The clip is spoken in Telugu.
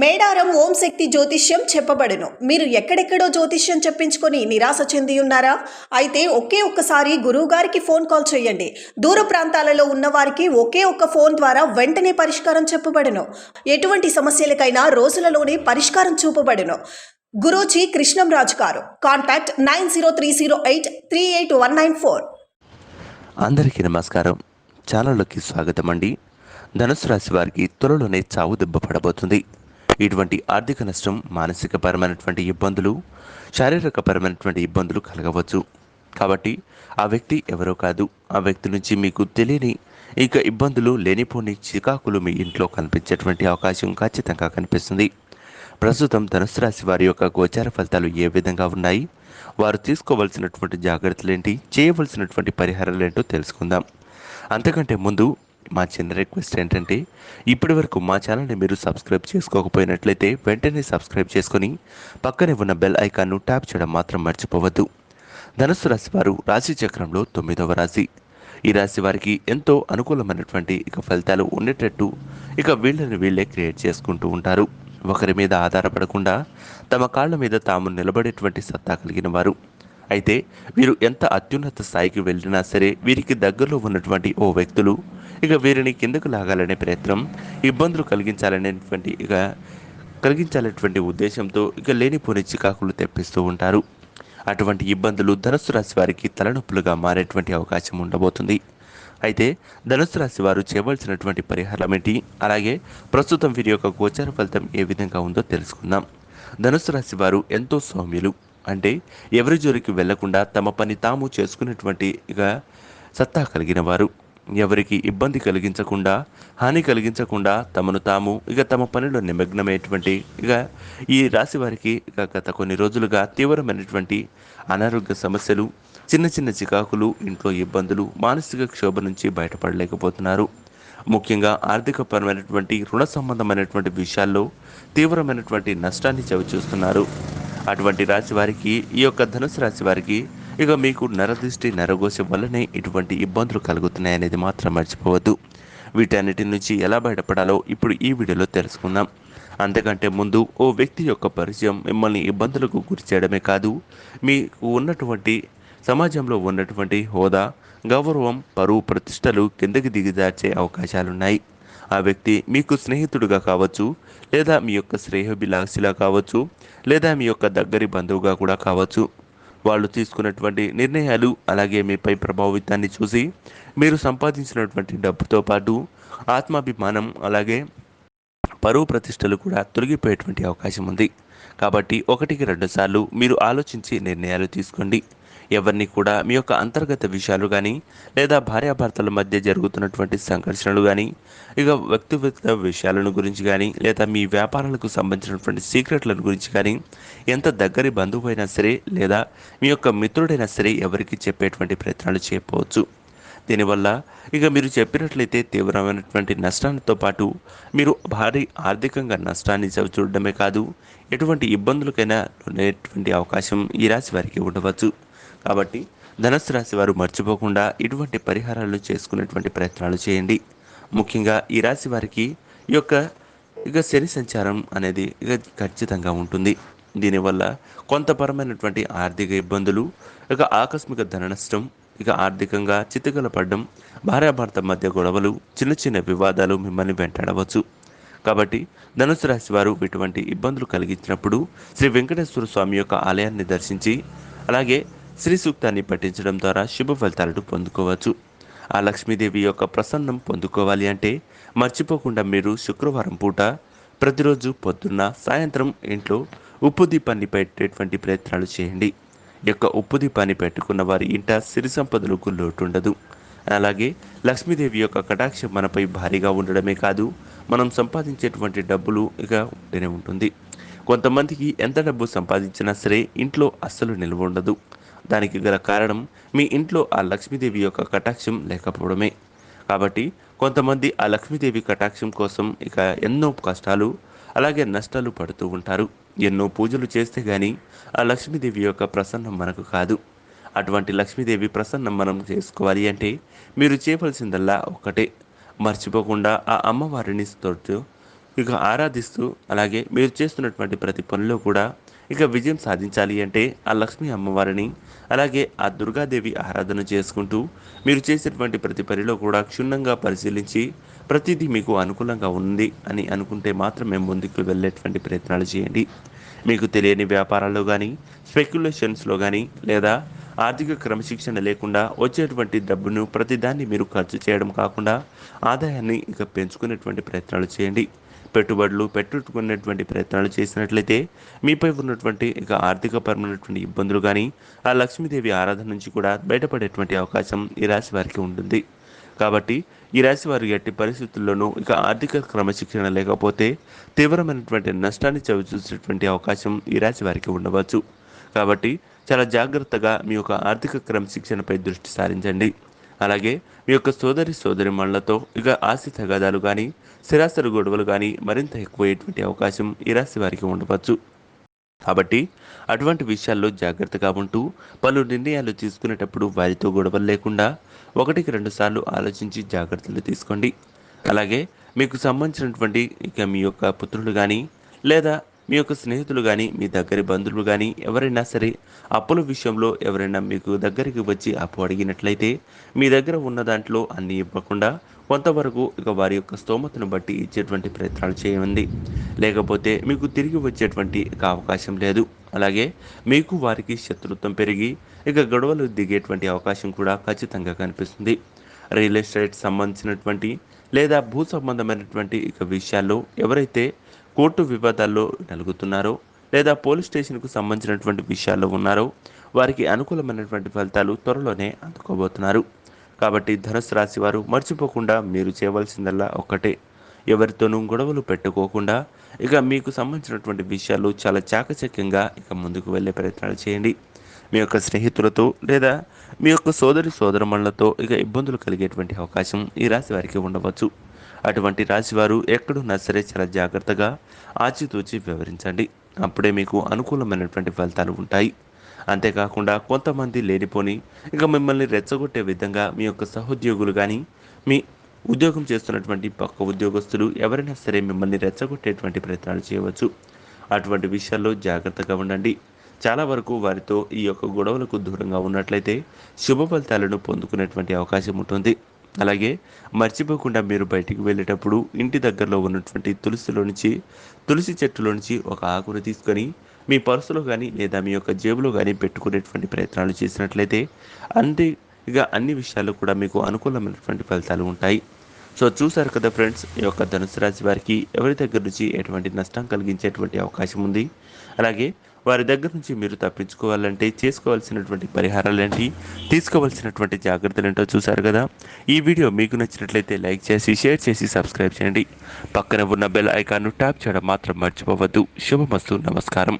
మేడారం ఓం శక్తి జ్యోతిష్యం చెప్పబడును. మీరు ఎక్కడెక్కడో జ్యోతిష్యం చెప్పించుకొని నిరాశ చెంది ఉన్నారా అయితే ఒకే ఒక్కసారి గురువుగారికి ఫోన్ కాల్ చేయండి. దూర ప్రాంతాలలో ఉన్నవారికి ఒకే ఒక్క ఫోన్ ద్వారా వెంటనే పరిష్కారం చెప్పబడును. ఎటువంటి సమస్యలకైనా రోజులలోనే పరిష్కారం చూపబడును. Guruji Krishnamraju garu. Contact nine zero three zero eight three eight one nine four. అందరికీ నమస్కారం. ఛానల్లోకి స్వాగతం అండి ధనుసు రాశి వారికి త్వరలోనే చావు దెబ్బ పడబోతుంది. ఇటువంటి ఆర్థిక నష్టం మానసిక పరమైనటువంటి ఇబ్బందులు శారీరక పరమైనటువంటి ఇబ్బందులు కలగవచ్చు. కాబట్టి ఆ వ్యక్తి ఎవరో కాదు. ఆ వ్యక్తి నుంచి మీకు తెలియని ఇక ఇబ్బందులు లేనిపోని చికాకులు మీ ఇంట్లో కనిపించేటువంటి అవకాశం ఖచ్చితంగా కనిపిస్తుంది. ప్రస్తుతం ధనుసు రాశి వారి యొక్క గోచార ఫలితాలు ఏ విధంగా ఉన్నాయి? వారు తీసుకోవలసినటువంటి జాగ్రత్తలు ఏంటి చేయవలసినటువంటి పరిహారాలు ఏంటో తెలుసుకుందాం. అంతకంటే ముందు మా చిన్న రిక్వెస్ట్ ఏంటంటే ఇప్పటి వరకు మా ఛానల్ని మీరు సబ్స్క్రైబ్ చేసుకోకపోయినట్లయితే వెంటనే సబ్స్క్రైబ్ చేసుకొని పక్కనే ఉన్న బెల్ ఐకాన్ను ట్యాప్ చేయడం మాత్రం మర్చిపోవద్దు. ధనుసు రాశి వారు రాశి చక్రంలో తొమ్మిదవ రాశి. ఈ రాశి వారికి ఎంతో అనుకూలమైనటువంటి ఇక ఫలితాలు ఉండేటట్టు ఇక వీళ్ళని వీళ్ళే క్రియేట్ చేసుకుంటూ ఉంటారు. ఒకరి మీద ఆధారపడకుండా తమ కాళ్ళ మీద తాము నిలబడేటువంటి సత్తా కలిగిన వారు. అయితే వీరు ఎంత అత్యున్నత స్థాయికి వెళ్ళినా సరే వీరికి దగ్గరలో ఉన్నటువంటి ఓ వ్యక్తులు ఇక వీరిని కిందకు లాగాలనే ప్రయత్నం ఇబ్బందులు కలిగించాలనేటువంటి ఇక కలిగించాలనేటువంటి ఉద్దేశంతో ఇక లేనిపోని చికాకులు తెప్పిస్తూ ఉంటారు. అటువంటి ఇబ్బందులు ధనుసు రాశి వారికి తలనొప్పులుగా మారేటువంటి అవకాశం ఉండబోతుంది. అయితే ధనుసు రాశి వారు చేయవలసినటువంటి పరిహారం ఏంటి? అలాగే ప్రస్తుతం వీరి యొక్క గోచార ఫలితం ఏ విధంగా ఉందో తెలుసుకుందాం. ధనుసు రాశి వారు ఎంతో సౌమ్యులు. అంటే ఎవరి జోలికి వెళ్ళకుండా తమ పని తాము చేసుకునేటువంటి ఇక సత్తా కలిగిన వారు. ఎవరికి ఇబ్బంది కలిగించకుండా హాని కలిగించకుండా తమను తాము ఇక తమ పనిలో నిమగ్నమైనటువంటి ఇక ఈ రాశి వారికి ఇక గత కొన్ని రోజులుగా తీవ్రమైనటువంటి అనారోగ్య సమస్యలు చిన్న చిన్న చికాకులు ఇంట్లో ఇబ్బందులు మానసిక క్షోభ నుంచి బయటపడలేకపోతున్నారు. ముఖ్యంగా ఆర్థికపరమైనటువంటి రుణ సంబంధమైనటువంటి విషయాల్లో తీవ్రమైనటువంటి నష్టాన్ని చవిచూస్తున్నారు. అటువంటి రాశి వారికి ఈ యొక్క ధనుసు రాశి వారికి ఇక మీకు నరదృష్టి నరఘోష వల్లనే ఇటువంటి ఇబ్బందులు కలుగుతున్నాయనేది మాత్రం మర్చిపోవద్దు. వీటన్నిటి నుంచి ఎలా బయటపడాలో ఇప్పుడు ఈ వీడియోలో తెలుసుకుందాం. అంతకంటే ముందు ఓ వ్యక్తి యొక్క పరిచయం మిమ్మల్ని ఇబ్బందులకు గురి చేయడమే కాదు మీకు ఉన్నటువంటి సమాజంలో ఉన్నటువంటి హోదా గౌరవం పరువు ప్రతిష్టలు కిందకి దిగిదార్చే అవకాశాలున్నాయి. ఆ వ్యక్తి మీకు స్నేహితుడుగా కావచ్చు లేదా మీ యొక్క శ్రేయోభిలాషిలా కావచ్చు లేదా మీ యొక్క దగ్గరి బంధువుగా కూడా కావచ్చు. వాళ్ళు తీసుకున్నటువంటి నిర్ణయాలు అలాగే మీపై ప్రభావితాన్ని చూసి మీరు సంపాదించినటువంటి డబ్బుతో పాటు ఆత్మాభిమానం అలాగే పరువు ప్రతిష్టలు కూడా తొలగిపోయేటువంటి అవకాశం ఉంది. కాబట్టి ఒకటికి రెండు సార్లు మీరు ఆలోచించి నిర్ణయాలు తీసుకోండి. ఎవరిని కూడా మీ యొక్క అంతర్గత విషయాలు కానీ లేదా భార్యాభర్తల మధ్య జరుగుతున్నటువంటి సంఘర్షణలు కానీ ఇక వ్యక్తిగత విషయాలను గురించి కానీ లేదా మీ వ్యాపారాలకు సంబంధించినటువంటి సీక్రెట్లను గురించి కానీ ఎంత దగ్గరి బంధువు అయినా సరే లేదా మీ యొక్క మిత్రుడైనా సరే ఎవరికి చెప్పేటువంటి ప్రయత్నాలు చేయకపోవచ్చు. దీనివల్ల ఇక మీరు చెప్పినట్లయితే తీవ్రమైనటువంటి నష్టాలతో పాటు మీరు భారీ ఆర్థికంగా నష్టాన్ని చూడడమే కాదు ఎటువంటి ఇబ్బందులకైనా ఉండేటువంటి అవకాశం ఈ రాశి వారికి ఉండవచ్చు. కాబట్టి ధనస్సు రాశి వారు మర్చిపోకుండా ఇటువంటి పరిహారాలు చేసుకునేటువంటి ప్రయత్నాలు చేయండి. ముఖ్యంగా ఈ రాశి వారికి ఈ యొక్క ఇక శని సంచారం అనేది ఇక ఖచ్చితంగా ఉంటుంది. దీనివల్ల కొంతపరమైనటువంటి ఆర్థిక ఇబ్బందులు ఇక ఆకస్మిక ధన నష్టం ఇక ఆర్థికంగా చితికల పడడం భార్యాభర్త మధ్య గొడవలు చిన్న చిన్న వివాదాలు మిమ్మల్ని వెంటాడవచ్చు. కాబట్టి ధనుసు రాశి వారు ఇటువంటి ఇబ్బందులు కలిగించినప్పుడు శ్రీ వెంకటేశ్వర స్వామి యొక్క ఆలయాన్ని దర్శించి అలాగే శ్రీ సూక్తాన్ని పఠించడం ద్వారా శుభ ఫలితాలను పొందుకోవచ్చు. ఆ లక్ష్మీదేవి యొక్క ప్రసన్నం పొందుకోవాలి అంటే మర్చిపోకుండా మీరు శుక్రవారం పూట ప్రతిరోజు పొద్దున్న సాయంత్రం ఇంట్లో ఉప్పు దీపాన్ని పెట్టేటువంటి ప్రయత్నాలు చేయండి. యొక్క ఉప్పు దీపాన్ని పెట్టుకున్న వారి ఇంట సిరి సంపదలకు లోటుండదు. అలాగే లక్ష్మీదేవి యొక్క కటాక్షం మనపై భారీగా ఉండడమే కాదు మనం సంపాదించేటువంటి డబ్బులు ఇక ఉంటూనే ఉంటుంది. కొంతమందికి ఎంత డబ్బు సంపాదించినా సరే ఇంట్లో అస్సలు నిల్వ ఉండదు. దానికి గల కారణం మీ ఇంట్లో ఆ లక్ష్మీదేవి యొక్క కటాక్షం లేకపోవడమే. కాబట్టి కొంతమంది ఆ లక్ష్మీదేవి కటాక్షం కోసం ఇక ఎన్నో కష్టాలు అలాగే నష్టాలు పడుతూ ఉంటారు. ఎన్నో పూజలు చేస్తే కానీ ఆ లక్ష్మీదేవి యొక్క ప్రసన్నం మనకు కాదు. అటువంటి లక్ష్మీదేవి ప్రసన్నం మనం చేసుకోవాలి అంటే మీరు చేయవలసిందల్లా ఒకటే మర్చిపోకుండా ఆ అమ్మవారిని తోడుతూ ఇక ఆరాధిస్తూ అలాగే మీరు చేస్తున్నటువంటి ప్రతి పనిలో కూడా ఇక విజయం సాధించాలి అంటే ఆ లక్ష్మీ అమ్మవారిని అలాగే ఆ దుర్గాదేవి ఆరాధన చేసుకుంటూ మీరు చేసేటువంటి ప్రతి పనిలో కూడా క్షుణ్ణంగా పరిశీలించి ప్రతిదీ మీకు అనుకూలంగా ఉంది అని అనుకుంటే మాత్రమే ముందుకు వెళ్ళేటువంటి ప్రయత్నాలు చేయండి. మీకు తెలియని వ్యాపారాల్లో కానీ స్పెక్యులేషన్స్లో కానీ లేదా ఆర్థిక క్రమశిక్షణ లేకుండా వచ్చేటువంటి డబ్బును ప్రతిదాన్ని మీరు ఖర్చు చేయడం కాకుండా ఆదాయాన్ని ఇక పెంచుకునేటువంటి ప్రయత్నాలు చేయండి. పెట్టుబడులు పెట్టుకునేటువంటి ప్రయత్నాలు చేసినట్లయితే మీపై ఉన్నటువంటి ఇక ఆర్థికపరమైనటువంటి ఇబ్బందులు కానీ ఆ లక్ష్మీదేవి ఆరాధన నుంచి కూడా బయటపడేటువంటి అవకాశం ఈ రాశి వారికి ఉంటుంది. కాబట్టి ఈ రాశి వారు ఎట్టి పరిస్థితుల్లోనూ ఇక ఆర్థిక క్రమశిక్షణ లేకపోతే తీవ్రమైనటువంటి నష్టాన్ని చవిచూసేటువంటి అవకాశం ఈ రాశి వారికి ఉండవచ్చు. కాబట్టి చాలా జాగ్రత్తగా మీ యొక్క ఆర్థిక క్రమశిక్షణపై దృష్టి సారించండి. అలాగే మీ యొక్క సోదరి సోదరి మనులతో ఇక ఆస్తి తగాదాలు కానీ స్థిరాస్తుల గొడవలు కానీ మరింత ఎక్కువయ్యేటువంటి అవకాశం ఈ రాశి వారికి ఉండవచ్చు. కాబట్టి అటువంటి విషయాల్లో జాగ్రత్తగా ఉంటూ పలు నిర్ణయాలు తీసుకునేటప్పుడు వారితో గొడవలు లేకుండా ఒకటికి రెండు సార్లు ఆలోచించి జాగ్రత్తలు తీసుకోండి. అలాగే మీకు సంబంధించినటువంటి ఇక మీ యొక్క పుత్రులు కానీ లేదా మీ యొక్క స్నేహితులు కానీ మీ దగ్గరి బంధువులు కానీ ఎవరైనా సరే అప్పుల విషయంలో ఎవరైనా మీకు దగ్గరికి వచ్చి అప్పు అడిగినట్లయితే మీ దగ్గర ఉన్న దాంట్లో అన్నీ ఇవ్వకుండా కొంతవరకు ఇక వారి యొక్క స్తోమతను బట్టి ఇచ్చేటువంటి ప్రయత్నాలు చేయండి. లేకపోతే మీకు తిరిగి వచ్చేటువంటి ఇక అవకాశం లేదు. అలాగే మీకు వారికి శత్రుత్వం పెరిగి ఇక గొడవలు దిగేటువంటి అవకాశం కూడా ఖచ్చితంగా కనిపిస్తుంది. రియల్ ఎస్టేట్ సంబంధించినటువంటి లేదా భూ సంబంధమైనటువంటి ఇక విషయాల్లో ఎవరైతే కోర్టు వివాదాల్లో నలుగుతున్నారో లేదా పోలీస్ స్టేషన్కు సంబంధించినటువంటి విషయాల్లో ఉన్నారో. వారికి అనుకూలమైనటువంటి ఫలితాలు త్వరలోనే అందుకోబోతున్నారు. కాబట్టి ధనుసు రాశి వారు మర్చిపోకుండా మీరు చేయవలసిందల్లా ఒక్కటే. ఎవరితోనూ గొడవలు పెట్టుకోకుండా ఇక మీకు సంబంధించినటువంటి విషయాలు చాలా చాకచక్యంగా ఇక ముందుకు వెళ్ళే ప్రయత్నాలు చేయండి. మీ యొక్క స్నేహితులతో లేదా మీ యొక్క సోదరి సోదరమణులతో ఇక ఇబ్బందులు కలిగేటువంటి అవకాశం ఈ రాశి వారికి ఉండవచ్చు. అటువంటి రాశివారు ఎక్కడున్నా సరే చాలా జాగ్రత్తగా ఆచితూచి వివరించండి. అప్పుడే మీకు అనుకూలమైనటువంటి ఫలితాలు ఉంటాయి. అంతేకాకుండా కొంతమంది లేనిపోని ఇక మిమ్మల్ని రెచ్చగొట్టే విధంగా మీ యొక్క సహోద్యోగులు కానీ మీ ఉద్యోగం చేస్తున్నటువంటి పక్క ఉద్యోగస్తులు ఎవరైనా సరే మిమ్మల్ని రెచ్చగొట్టేటువంటి ప్రయత్నాలు చేయవచ్చు. అటువంటి విషయాల్లో జాగ్రత్తగా ఉండండి. చాలా వరకు వారితో ఈ యొక్క గొడవలకు దూరంగా ఉన్నట్లయితే శుభ ఫలితాలను పొందుకునేటువంటి అవకాశం ఉంటుంది. అలాగే మర్చిపోకుండా మీరు బయటికి వెళ్ళేటప్పుడు ఇంటి దగ్గరలో ఉన్నటువంటి తులసిలో నుంచి తులసి చెట్టులో నుంచి ఒక ఆకును తీసుకొని మీ పర్సులో కానీ లేదా మీ యొక్క జేబులో కానీ పెట్టుకునేటువంటి ప్రయత్నాలు చేసినట్లయితే అంతే ఇక అన్ని విషయాల్లో కూడా మీకు అనుకూలమైనటువంటి ఫలితాలు ఉంటాయి. సో చూసారు కదా ఫ్రెండ్స్ ఈ యొక్క ధనుసు రాశి వారికి ఎవరి దగ్గర నుంచి ఎటువంటి నష్టం కలిగించేటువంటి అవకాశం ఉంది? అలాగే వారి దగ్గర నుంచి మీరు తప్పించుకోవాలంటే చేసుకోవాల్సినటువంటి పరిహారాలు ఏంటి? తీసుకోవాల్సినటువంటి జాగ్రత్తలు ఏంటో చూసారు కదా? ఈ వీడియో మీకు నచ్చినట్లయితే లైక్ చేసి షేర్ చేసి సబ్స్క్రైబ్ చేయండి. పక్కన ఉన్న బెల్ ఐకాన్ను ట్యాప్ చేయడం మాత్రం మర్చిపోవద్దు. శుభమస్తు. నమస్కారం.